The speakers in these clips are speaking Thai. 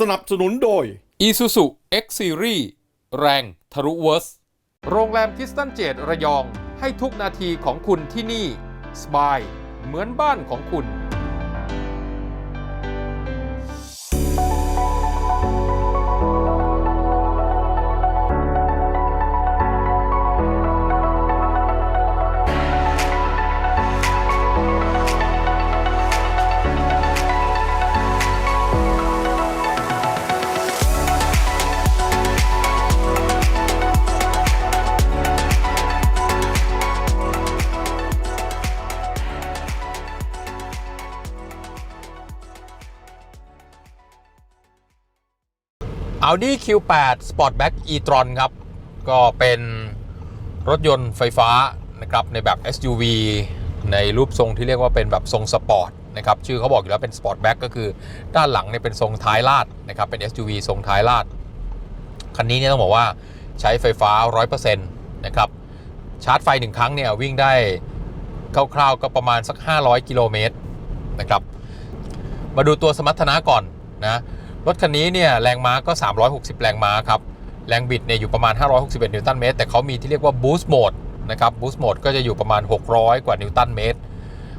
สนับสนุนโดย Isuzu X Series แรงทะลุเวิร์ส โรงแรมคิสตันเจดระยอง ให้ทุกนาทีของคุณที่นี่ สบาย เหมือนบ้านของคุณ Audi Q8 Sportback e-tron ครับ ก็เป็นรถยนต์ไฟฟ้านะครับในแบบ SUV ในรูปทรงที่เรียกว่าเป็นแบบทรงสปอร์ตนะครับชื่อเขาบอกอยู่แล้วเป็น Sportback ก็คือด้านหลังเนี่ยเป็นทรงท้ายลาดนะครับเป็น SUV ทรงท้ายลาด คันนี้เนี่ยต้องบอกว่าใช้ไฟฟ้า 100%นะครับชาร์จไฟหนึ่งครั้งเนี่ยวิ่งได้คร่าวๆก็ประมาณสัก 500 กิโลเมตรนะครับ มาดูตัวสมรรถนะก่อนนะ รถคันนี้เนี่ยแรงม้าก็ 360 แรงม้าครับ แรงบิดเนี่ยอยู่ประมาณ 561 นิวตันเมตร แต่เขามีที่เรียกว่า Boost Mode นะครับ Boost Mode ก็จะอยู่ประมาณ 600 กว่านิวตันเมตร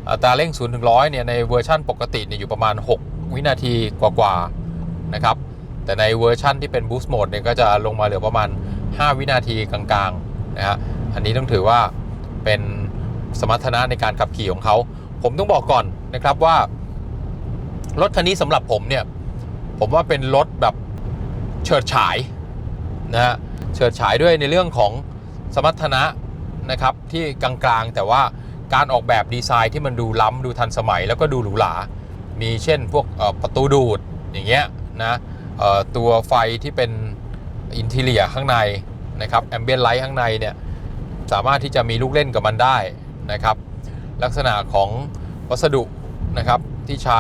อัตราเร่ง 0 ถึง 100 เนี่ยในเวอร์ชันปกติเนี่ยอยู่ประมาณ 6 วินาทีกว่าๆนะครับ แต่ในเวอร์ชันที่เป็น Boost Mode เนี่ยก็จะลงมาเหลือประมาณ 5 วินาทีกลางๆนะฮะ อันนี้ต้องถือว่าเป็นสมรรถนะในการขับขี่ของเขา ผมต้องบอกก่อนนะครับว่า รถคันนี้สำหรับผมเนี่ย ผมว่าเป็นรถแบบเฉิดฉายนะฮะเฉิดฉายด้วยในเรื่องของสมรรถนะนะครับที่กลางๆ แต่ว่าการออกแบบดีไซน์ที่มันดูล้ำดูทันสมัยแล้วก็ดูหรูหรามีเช่นพวกประตูดูดอย่างเงี้ยนะตัวไฟที่เป็นอินทีเลียข้างในนะครับแอมเบียนไลท์ข้างในเนี่ยสามารถที่จะมีลูกเล่นกับมันได้นะครับ ลักษณะของวัสดุนะครับที่ใช้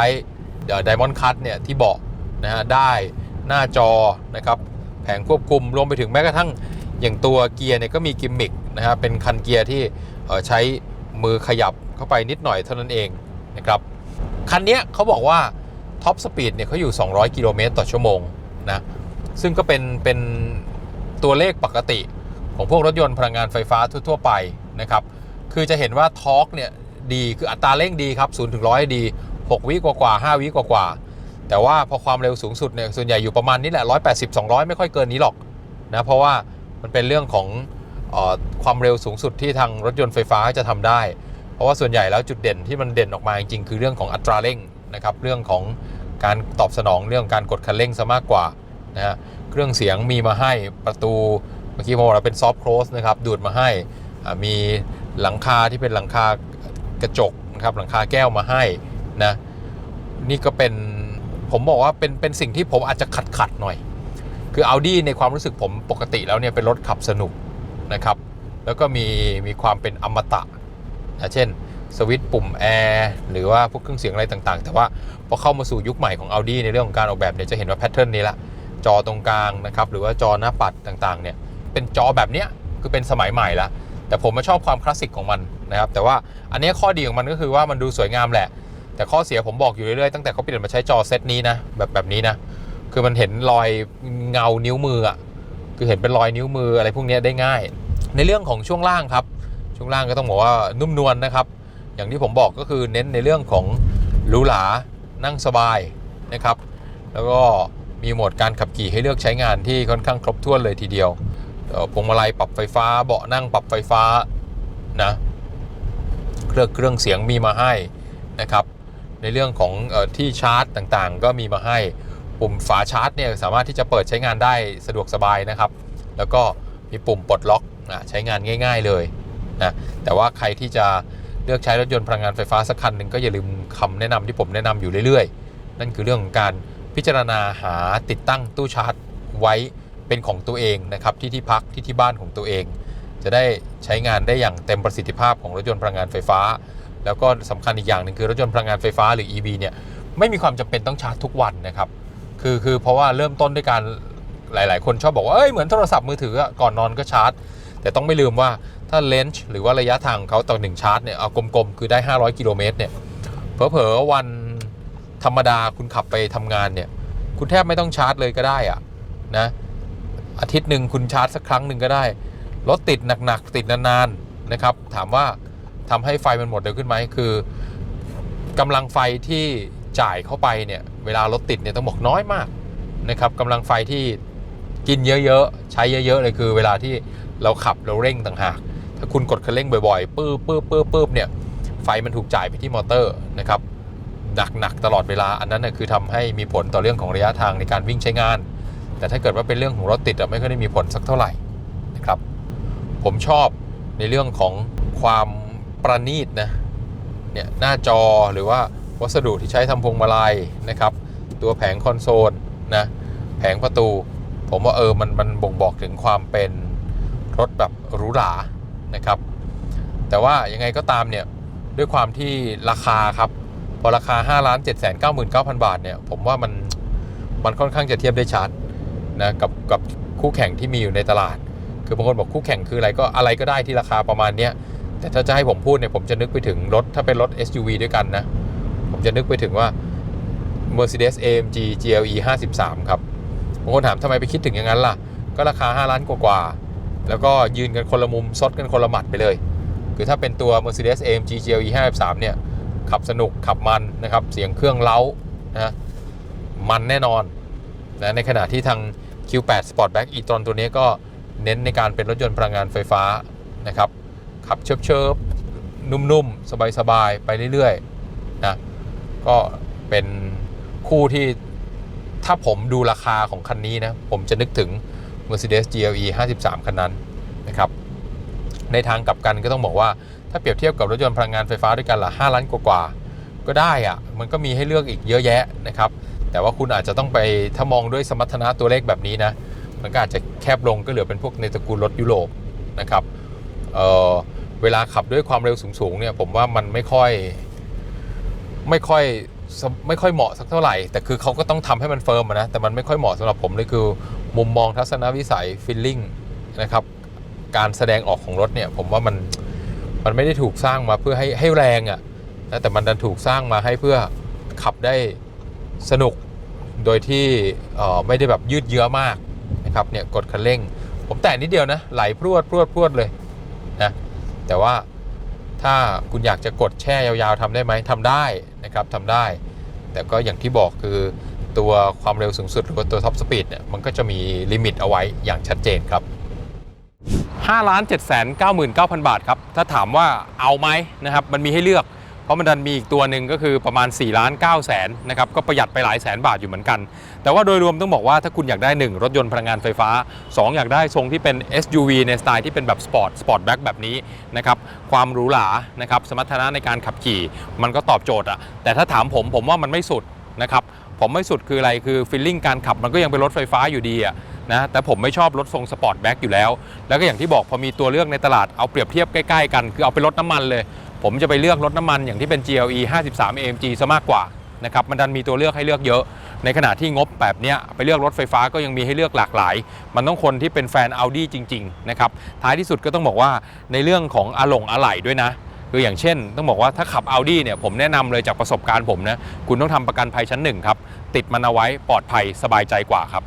ไดมอนด์คัตเนี่ยที่เบาะ นะฮะได้หน้าจอนะครับแผงควบคุมรวมไปถึงแม้กระทั่งอย่างตัวเกียร์เนี่ยก็มีกิมมิคนะฮะเป็นคันเกียร์ที่ใช้มือขยับเข้าไปนิดหน่อยเท่านั้นเองนะครับคันนี้เขาบอกว่าท็อปสปีดเนี่ยเขาอยู่ 200 กิโลเมตรต่อชั่วโมงนะซึ่งก็เป็นเป็นตัวเลขปกติของพวกรถยนต์พลังงานไฟฟ้าทั่ว ๆ ไปนะครับคือจะเห็นว่าทอร์กเนี่ยดีคืออัตราเร่งดีครับ0ถึง100 ดี 6 วิกว่าๆ5วิกว่าๆ แต่ว่าพอความเร็วสูงสุดเนี่ยส่วนใหญ่อยู่ประมาณนี้แหละ 180 200 ไม่ค่อยเกินนี้หรอกนะเพราะว่ามันเป็นเรื่องของออความเร็วสูงสุดที่ทางรถยนต์ไฟฟ้าจะทำได้ เพราะว่าส่วนใหญ่แล้วจุดเด่นที่มันเด่นออกมาจริงๆคือเรื่องของอัตราเร่งนะครับเรื่องของการตอบสนองเรื่องการกดคันเร่งซะมากกว่านะฮะเครื่องเสียงมีมาให้ประตูเมื่อกี้ผมบอกเราเป็นซอฟต์โคลสนะครับดูดมาให้มีหลังคาที่เป็นหลังคากระจกนะครับหลังคาแก้วมาให้นะนี่ก็เป็น ผมบอกว่าเป็นเป็นสิ่งที่ผมอาจจะขัดขัดหน่อย คือ Audi ในความรู้สึกผมปกติแล้วเนี่ยเป็นรถขับสนุกนะครับ แล้วก็มีมีความเป็นอมตะนะเช่นสวิตช์ปุ่มแอร์หรือว่าพวกเครื่องเสียงอะไรต่างๆ แต่ว่าพอเข้ามาสู่ยุคใหม่ของ Audi ในเรื่องของการออกแบบเนี่ยจะเห็นว่าแพทเทิร์นนี้ละจอตรงกลางนะครับหรือว่าจอหน้าปัดต่างๆเนี่ยเป็นจอแบบเนี้ยคือเป็นสมัยใหม่ละแต่ผมมาชอบความคลาสสิกของมันนะครับแต่ว่าอันนี้ข้อดีของมันก็คือว่ามันดูสวยงามแหละ แต่ข้อเสียผมบอกอยู่เรื่อยๆตั้งแต่เขาเปลี่ยนมาใช้จอเซตนี้นะแบบแบบนี้นะ คือมันเห็นรอยเงานิ้วมืออะคือเห็นเป็นรอยนิ้วมืออะไรพวกนี้ได้ง่าย ในเรื่องของช่วงล่างครับ ช่วงล่างก็ต้องบอกว่านุ่มนวลนะครับ อย่างที่ผมบอกก็คือเน้นในเรื่องของหรูหรานั่งสบายนะครับ แล้วก็มีโหมดการขับขี่ให้เลือกใช้งานที่ค่อนข้างครบถ้วนเลยทีเดียวพวงมาลัยปรับไฟฟ้า เบาะนั่งปรับไฟฟ้านะ เครื่องเครื่องเสียงมีมาให้นะครับ ในเรื่องของออที่ชาร์จต่างๆ ก็มีมาให้ปุ่มฝาชาร์จเนี่ยสามารถที่จะเปิดใช้งานได้สะดวกสบายนะครับ แล้วก็มีปุ่มปลดล็อกนะใช้งานง่าย ๆเลยนะแต่ว่าใครที่จะเลือกใช้รถยนต์พลังงานไฟฟ้าสักคันหนึ่งก็อย่าลืมคำแนะนำที่ผมแนะนำอยู่เรื่อยๆ นั่นคือเรื่องของการพิจารณาหาติดตั้งตู้ชาร์จไว้เป็นของตัวเองนะครับที่ที่พักที่ที่บ้านของตัวเอง จะได้ใช้งานได้อย่างเต็มประสิทธิภาพของรถยนต์พลังงานไฟฟ้า แล้วก็สำคัญอีกอย่างหนึ่งคือรถยนต์พลังงานไฟฟ้าหรือ EV เนี่ยไม่มีความจำเป็นต้องชาร์จทุกวันนะครับคือคือเพราะว่าเริ่มต้นด้วยการหลาย ๆ คนชอบบอกว่าเอ้ยเหมือนโทรศัพท์มือถืออะก่อนนอนก็ชาร์จ แต่ต้องไม่ลืมว่าถ้าเลนส์หรือว่าระยะทางเขาต่อหนึ่งชาร์จเนี่ยเอากลม ๆ คือได้ 500 กิโลเมตรเนี่ยเผลอๆวันธรรมดาคุณขับไปทำงานเนี่ยคุณแทบไม่ต้องชาร์จเลยก็ได้อะนะอาทิตย์หนึ่งคุณชาร์จสักครั้งหนึ่งก็ได้รถติดหนัก ๆ ติดนาน ๆ นะครับ ถามว่า ทำให้ไฟมันหมดเร็วขึ้นไหมคือกำลังไฟที่จ่ายเข้าไปเนี่ยเวลารถติดเนี่ยต้องบอกน้อยมากนะครับกำลังไฟที่กินเยอะๆ ใช้เยอะๆเลยคือเวลาที่เราขับเราเร่งต่างหาก ถ้าคุณกดคันเร่งบ่อยๆปื้อปื้อปื้อปื้อเนี่ยไฟมันถูกจ่ายไปที่มอเตอร์นะครับหนักๆตลอดเวลาอันนั้นนะคือทำให้มีผลต่อเรื่องของระยะทางในการวิ่งใช้งาน แต่ถ้าเกิดว่าเป็นเรื่องของรถติดอะไม่ค่อยได้มีผลสักเท่าไหร่นะครับ ผมชอบในเรื่องของความ ประณีตนะเนี่ยหน้าจอหรือว่าวัสดุที่ใช้ทำพวงมาลัยนะครับ ตัวแผงคอนโซลนะแผงประตู ผมว่าเออมันมันบ่งบอกถึงความเป็นรถแบบหรูหรานะครับ แต่ว่ายังไงก็ตามเนี่ยด้วยความที่ราคาครับ พอราคา5ล้าน7 9 9 0 0 0 บาทเนี่ยผมว่ามันมันค่อนข้างจะเทียบได้ชัดนะกับกับคู่แข่งที่มีอยู่ในตลาด คือบางคนบอกคู่แข่งคืออะไรก็อะไรก็ได้ที่ราคาประมาณเนี้ย แต่ถ้าจะให้ผมพูดเนี่ยผมจะนึกไปถึงรถถ้าเป็นรถ SUV ด้วยกันนะ ผมจะนึกไปถึงว่า Mercedes AMG GLE 53 ครับบางคนถามทำไมไปคิดถึงอย่างนั้นล่ะ ก็ราคา 5 ล้านกว่าๆแล้วก็ยืนกันคนละมุมซดกันคนละหมัดไปเลย คือถ้าเป็นตัว Mercedes AMG GLE 53 เนี่ย ขับสนุกขับมันนะครับ เสียงเครื่องเล้านะมันแน่นอนนะในขณะที่ทาง Q8 Sportback e-tron ตัวนี้ก็เน้นในการเป็นรถยนต์พลังงานไฟฟ้านะครับ ขับเชิบๆนุ่มๆ สบายๆ ไปเรื่อยๆนะก็เป็นคู่ที่ถ้าผมดูราคาของคันนี้นะ ผมจะนึกถึง Mercedes GLE 53 คันนั้นนะครับในทางกลับกันก็ต้องบอกว่าถ้าเปรียบเทียบกับรถยนต์พลังงานไฟฟ้าด้วยกันละ5ล้านกว่าๆก็ได้อะมันก็มีให้เลือกอีกเยอะแยะนะครับ แต่ว่าคุณอาจจะต้องไปถ้ามองด้วยสมรรถนะตัวเลขแบบนี้นะ มันก็อาจจะแคบลงก็เหลือเป็นพวกในตระกูลรถยุโรปนะครับ เอ่อ เวลาขับด้วยความเร็วสูงๆเนี่ยผมว่ามันไม่ค่อยไม่ค่อยไม่ค่อยเหมาะสักเท่าไหร่ แต่คือเขาก็ต้องทำให้มันเฟิร์มนะแต่มันไม่ค่อยเหมาะสำหรับผมเลยคือ มุมมองทัศนวิสัยฟีลลิ่งนะครับการแสดงออกของรถเนี่ยผมว่ามันมันไม่ได้ถูกสร้างมาเพื่อให้ให้แรงอะ่ะนะแต่มันดันถูกสร้างมาให้เพื่อขับได้สนุกโดยที่ไม่ได้แบบยืดเยื้อมากนะครับเนี่ยกดคันเร่ง ผมแตะนิดเดียวนะไหลพรวดพรวดพรวดเลยนะ แต่ว่าถ้าคุณอยากจะกดแช่ยาวๆทำได้ไหมทำได้นะครับทำได้ แต่ก็อย่างที่บอกคือตัวความเร็วสูงสุดหรือว่าตัวท็อปสปีดเนี่ยมันก็จะมีลิมิตเอาไว้อย่างชัดเจนครับ5ล้าน7 9 9 0 0 0 บาทครับ ถ้าถามว่าเอาไหมนะครับ มันมีให้เลือก เพราะมันดันมีอีกตัวหนึ่งก็คือประมาณ4ล้าน9แสนนะครับก็ประหยัดไปหลายแสนบาทอยู่เหมือนกัน แต่ว่าโดยรวมต้องบอกว่าถ้าคุณอยากได้ 1 รถยนต์พลังงานไฟฟ้า 2 อยากได้ทรงที่เป็น SUV ในสไตล์ที่เป็นแบบสปอร์ตสปอร์ตแบ็คแบบนี้นะครับความหรูหรานะครับสมรรถนะในการขับขี่ มันก็ตอบโจทย์อะแต่ถ้าถามผมผมว่ามันไม่สุดนะครับผมไม่สุดคืออะไรคือฟีลลิ่งการขับมันก็ยังเป็นรถไฟฟ้าอยู่ดีอะนะแต่ผมไม่ชอบรถทรงสปอร์ตแบ็คอยู่แล้ว แล้วก็อย่างที่บอกพอมีตัวเลือกในตลาดเอาเปรียบเทียบใกล้ ๆ กัน คือเอาไปรถน้ำมันเลย ผมจะไปเลือกรถน้ำมันอย่างที่เป็น GLE 53 AMG ซะมากกว่านะครับมันดันมีตัวเลือกให้เลือกเยอะ ในขณะที่งบแบบนี้ไปเลือกรถไฟฟ้าก็ยังมีให้เลือกหลากหลาย มันต้องคนที่เป็นแฟน Audi จริงๆนะครับท้ายที่สุดก็ต้องบอกว่าในเรื่องของอะหลงอะไหล่ด้วยนะคืออย่างเช่น ต้องบอกว่าถ้าขับ Audi เนี่ยผมแนะนำเลยจากประสบการณ์ผมนะคุณต้องทำประกันภัยชั้นหนึ่งครับติดมันเอาไว้ปลอดภัยสบายใจกว่าครับ